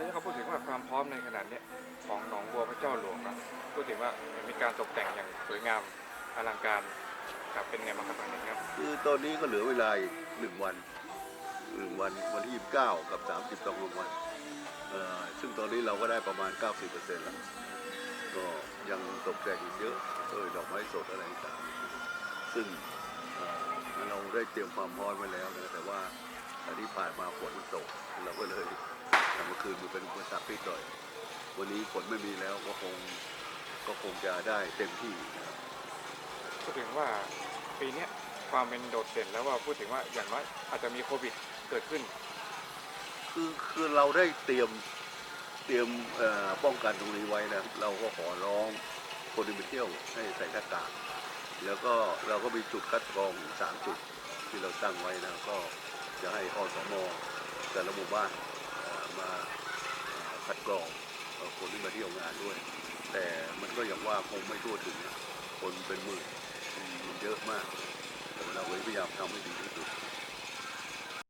นี้เขาพูดถึงว่าความพร้อมในขนาดเนี้ยของหนองบัวพระเจ้าหลวงนะพูดถึงว่ามีการตกแต่งอย่างสวยงามอลังการครับเป็นไงบ้างครับทางนี้ครับคือตอนนี้ก็เหลือเวลาอีกหนึ่งวันหนึ่งวันวันที่ 29 กับ 30ต้องลงวันซึ่งตอนนี้เราก็ได้ประมาณ 90%แล้ว ก็ยังตกแต่งอีกเยอะด้วยดอกไม้สดอะไรต่างๆซึ่งเราได้เตรียมความพร้อมไว้แล้วนะแต่ว่าอันที่ผ่านมาฝนมันตกเราก็เลยทำเมื่อ คืนมันเป็นอุปสรรคนิดหน่อย วันนี้ฝนไม่มีแล้วก็คงก็คงจะได้เต็มที่นะครับพูดถึงว่าปีเนี้ยความเป็นโดดเด่นแล้วว่าพูดถึงว่าอย่างน้อยอาจจะมีโควิดเกิดขึ้น คือคือเราได้เตรียมเตรียมเอ่อป้องกันตรงนี้ไว้นะเราก็ขอร้องคนที่มาเที่ยวให้ใส่หน้ากากแล้วก็เราก็มีจุดคัดกรองสามจุดที่เราตั้งไว้นะก็จะให้อสมแต่ละหมู่บ้านเอ่อ มาคัดกรองคนที่มาเที่ยวงานด้วย แต่มันก็อย่างว่าคงไม่ทั่วถึงนะคนเป็นหมื่นมันเยอะมากแต่เราพยายามทำให้ดีที่สุด